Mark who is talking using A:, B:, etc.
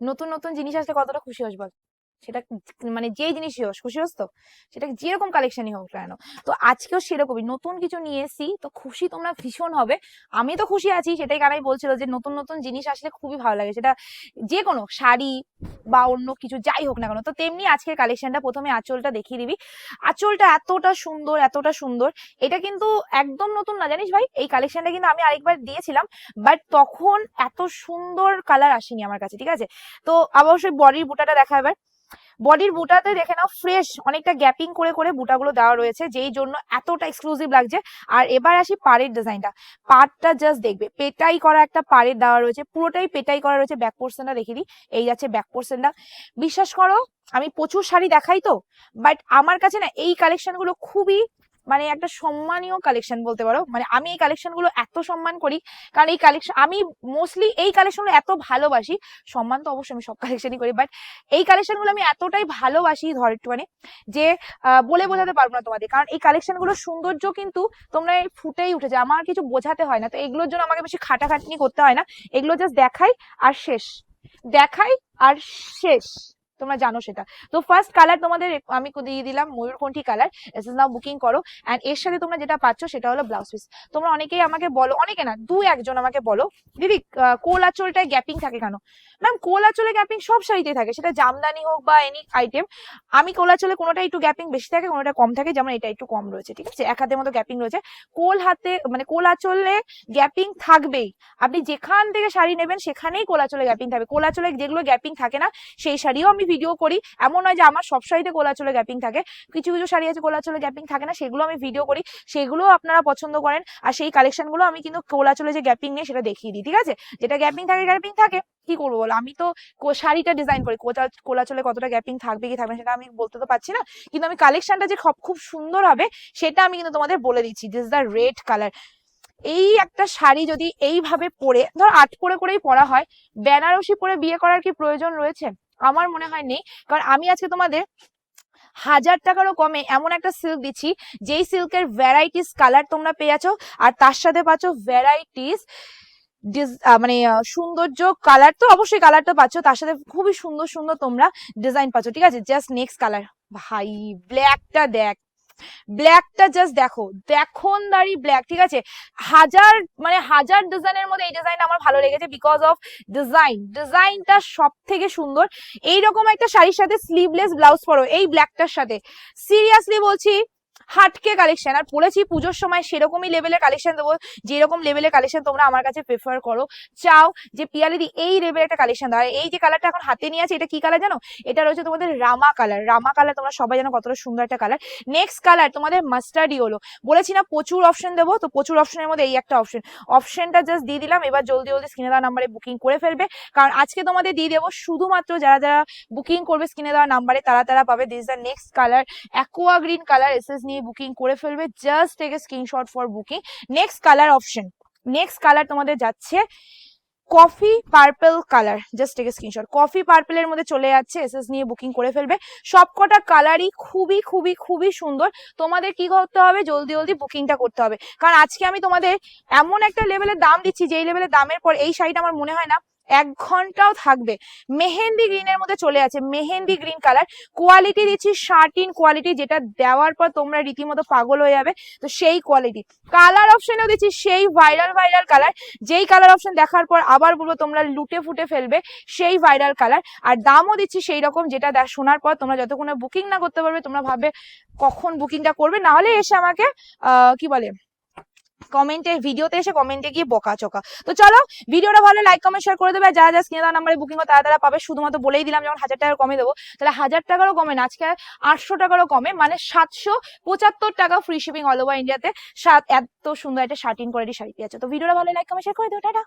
A: নতুন নতুন জিনিস আসলে কতটা খুশি হস বল? সেটা মানে যেই জিনিসই হোস খুশি হোস তো? সেটা যেরকম কালেকশনই হোক কেন। তো আজকেও সেরকমই, নতুন কিছু নিয়ে এসেছি, তো খুশি তোমরা ভীষণ হবে। আমি তো খুশি আছি, সেটাই কারাই বলছিল যে নতুন নতুন জিনিস আসলে খুবই ভালো লাগে। সেটা যে কোনো শাড়ি বা অন্য কিছু যাই হোক না কেন, তো তেমনি আজকের কালেকশনটা প্রথমে আঁচলটা দেখিয়ে দিবি। আঁচলটা এতটা সুন্দর এতটা সুন্দর, এটা কিন্তু একদম নতুন না, জানিস ভাই? এই কালেকশনটা কিন্তু আমি আরেকবার দিয়েছিলাম বাট তখন এত সুন্দর কালার আসেনি আমার কাছে, ঠিক আছে? তো অবশ্যই বডির বুটাটা দেখা এবার। বডির বুটাতে দেখে নাও ফ্রেশ অনেকটা গ্যাপিং করে করে বুটাগুলো দেওয়া রয়েছে, যেই জন্য এতটা এক্সক্লুসিভ লাগছে। আর এবার আসি পাড়ের ডিজাইনটা পাড়টা জাস্ট দেখবে, পেটাই করা একটা পাড়ের দেওয়া রয়েছে, পুরোটাই পেটাই করা রয়েছে ব্যাক পোর্শনটা দেখে দিই, এই যাচ্ছে ব্যাক পোর্শনটা বিশ্বাস করো, আমি প্রচুর শাড়ি দেখাই তো বাট আমার কাছে না এই কালেকশনগুলো খুবই মানে একটা সম্মানীয় কালেকশন বলতে পারো। মানে আমি এই কালেকশনগুলো এত সম্মান করি কারণ এই কালেকশন আমি মোস্টলি এই কালেকশন এত ভালোবাসি সম্মান তো অবশ্যই আমি সব কালেকশনই করি বাট এই কালেকশনগুলো আমি এতটাই ভালোবাসি ধর একটুখানি যে আহ, বলে বোঝাতে পারব না তোমাদের। কারণ এই কালেকশনগুলোর সৌন্দর্য কিন্তু তোমরা ফুটেই উঠেছে। আমার কিছু বোঝাতে হয় না তো এগুলোর জন্য আমাকে বেশি খাটাখাটনি করতে হয় না। এগুলো জাস্ট দেখাই আর শেষ। দেখাই আর শেষ। তোমরা জানো সেটা। তো ফার্স্ট কালার তোমাদের আমি দিয়ে দিলাম ময়ূরকণ্ঠী কালার এস নাও বুকিং করো। অ্যান্ড এর সাথে তোমরা যেটা পাচ্ছ সেটা হলো ব্লাউজ পিস তোমরা অনেকেই আমাকে বলো, অনেকে না, দু একজন আমাকে বলো, দিদি কোল আঁচলটায় গ্যাপিং থাকে কেন? ম্যাম কোল আঁচলে গ্যাপিং সব শাড়িতে থাকে, সেটা জামদানি হোক বা এনি আইটেম আমি কোল আঁচলে কোনোটা একটু গ্যাপিং বেশি থাকে, কোনোটা কম থাকে, যেমন এটা একটু কম রয়েছে, ঠিক আছে? এক হাতের মতো গ্যাপিং রয়েছে। কোল হাতে মানে কোল আঁচলে গ্যাপিং থাকবেই। আপনি যেখান থেকে শাড়ি নেবেন, সেখানেই কোল আঁচলে গ্যাপিং থাকবে। কোল আঁচলে যেগুলো গ্যাপিং থাকে না, সেই শাড়িও আমি ভিডিও করি। এমন নয় যে আমার সব শাড়িতে কোল চলে গ্যাপিং থাকে। কিছু কিছু শাড়ি আছে কোল চলে গ্যাপিং থাকে না, সেগুলো আমি ভিডিও করি। সেগুলো আপনারা পছন্দ করেন। আর সেই কালেকশনগুলো আমি কিন্তু কোল চলে যে গ্যাপিং নেই সেটা দেখিয়ে দিই, ঠিক আছে? যেটা গ্যাপিং থাকে গ্যাপিং থাকে, কি করব বলো? আমি তো শাড়িটা ডিজাইন করি। কোচা কোলা চলে কতটা গ্যাপিং থাকবে, কি থাকবে সেটা আমি বলতে তো পারছি না। কিন্তু আমি কালেকশনটা যে খুব খুব সুন্দর হবে, সেটা আমি কিন্তু তোমাদের বলে দিচ্ছি। দিস দ্য রেড কালার এই একটা শাড়ি যদি এইভাবে পরে, ধর আট করে করেই পরা হয়, বেনারসি পরে বিয়ে করার কি প্রয়োজন রয়েছে? আমার মনে হয় নেই। কারণ আমি আজকে তোমাদের হাজার টাকারও কমে এমন একটা সিল্ক দিচ্ছি, যেই সিল্কের ভ্যারাইটিস কালার তোমরা পেয়ে আছো, আর তার সাথে পাচ্ছ ভ্যারাইটিস মানে সৌন্দর্য কালার তো অবশ্যই কালারটা পাচ্ছ, তার সাথে খুবই সুন্দর সুন্দর তোমরা ডিজাইন পাচ্ছ, ঠিক আছে? জাস্ট নেক্সট কালার ভাই ব্ল্যাকটা দেখ। ব্ল্যাকটা জাস্ট দেখো, দেখুন দাঁড়ি ব্ল্যাক ঠিক আছে? হাজার মানে হাজার ডিজাইনের মধ্যে এই ডিজাইন আমার ভালো লেগেছে বিকজ অফ ডিজাইন ডিজাইনটা সব থেকে সুন্দর। এইরকম একটা শাড়ির সাথে স্লিভলেস ব্লাউজ পরো, এই ব্ল্যাকটার সাথে। সিরিয়াসলি বলছি হাটকে কালেকশন আর পড়েছি পুজোর সময় সেরকমই লেভেলের কালেকশন দেবো। যেরকম লেভেলের কালেকশন তোমরা আমার কাছে প্রেফার করো। চাও যে পিয়ালিদি এই লেভেলের একটা কালেকশন দাও। এই যে কালারটা এখন হাতে নিয়ে আছে, এটা কি কালার জানো? এটা রয়েছে তোমাদের রামা কালার রামা কালার তোমরা সবাই জানো কতটা সুন্দর একটা কালার নেক্সট কালার তোমাদের মাস্টার্ডি হলো বলেছি না প্রচুর অপশন দেবো, তো প্রচুর অপশনের মধ্যে এই একটা অপশন অপশনটা জাস্ট দিয়ে দিলাম, এবার জলদি জলদি স্ক্রিনে দেওয়া নাম্বারে বুকিং করে ফেলবে। কারণ আজকে তোমাদের দিয়ে দেবো শুধুমাত্র যারা যারা বুকিং করবে স্ক্রিনে দেওয়া নাম্বারে তারা তারা পাবে। This the next colour aqua green colour SS নিয়ে বুকিং করে ফেলবে। Just take a screenshot for booking next colour option next colour তোমাদের যাচ্ছে coffee purple colour just take screenshot coffee পার্পলের মধ্যে চলে যাচ্ছে এসএস নিয়ে বুকিং করে ফেলবে। সবকটা কালারই খুবই খুবই খুবই সুন্দর। তোমাদের কি করতে হবে? জলদি জলদি বুকিংটা করতে হবে। কারণ আজকে আমি তোমাদের এমন একটা লেভেলের দাম দিচ্ছি, যেই লেভেলের দামের পর এই শাড়িটা আমার মনে হয় না এক ঘন্টাও থাকবে। মেহেন্দি গ্রিনের মধ্যে চলে আছে। মেহেন্দি গ্রিন কালার কোয়ালিটি দিচ্ছি শার্টিন কোয়ালিটি যেটা দেওয়ার পর তোমরা রীতিমতো পাগল হয়ে যাবে তো সেই কোয়ালিটি কালার অপশনেও দিচ্ছি সেই ভাইরাল ভাইরাল কালার যেই কালার অপশন দেখার পর আবার বলব তোমরা লুটে ফুটে ফেলবে সেই ভাইরাল কালার আর দামও দিচ্ছি সেই রকম যেটা শোনার পর তোমরা যতক্ষণ বুকিং না করতে পারবে তোমরা ভাববে কখন বুকিংটা করবে। না হলে এসে আমাকে কি বলে? কমেন্টে ভিডিওতে এসে কমেন্টে গিয়ে বকা চোকা তো চলো ভিডিওটা ভালো লাইক কমেন্ট শেয়ার করে দেবে। যারা যা স্ক্রিনে দেওয়া নাম্বারে বুকিং তারা তারা পাবে। শুধুমাত্র বলেই দিলাম যেমন হাজার টাকা কমে দেবো, তাহলে হাজার টাকারও কমে না, আজকে আটশো টাকারও কমে। মানে সাতশো পঁচাত্তর টাকা ফ্রি শিপিং অল ওভার ইন্ডিয়াতে সাত, এত সুন্দর একটা শার্টিন কোয়ালিটি শাড়ি পেয়েছে। তো ভিডিওটা ভালো লাইক কমেন্ট শেয়ার করে দেবো টাটা।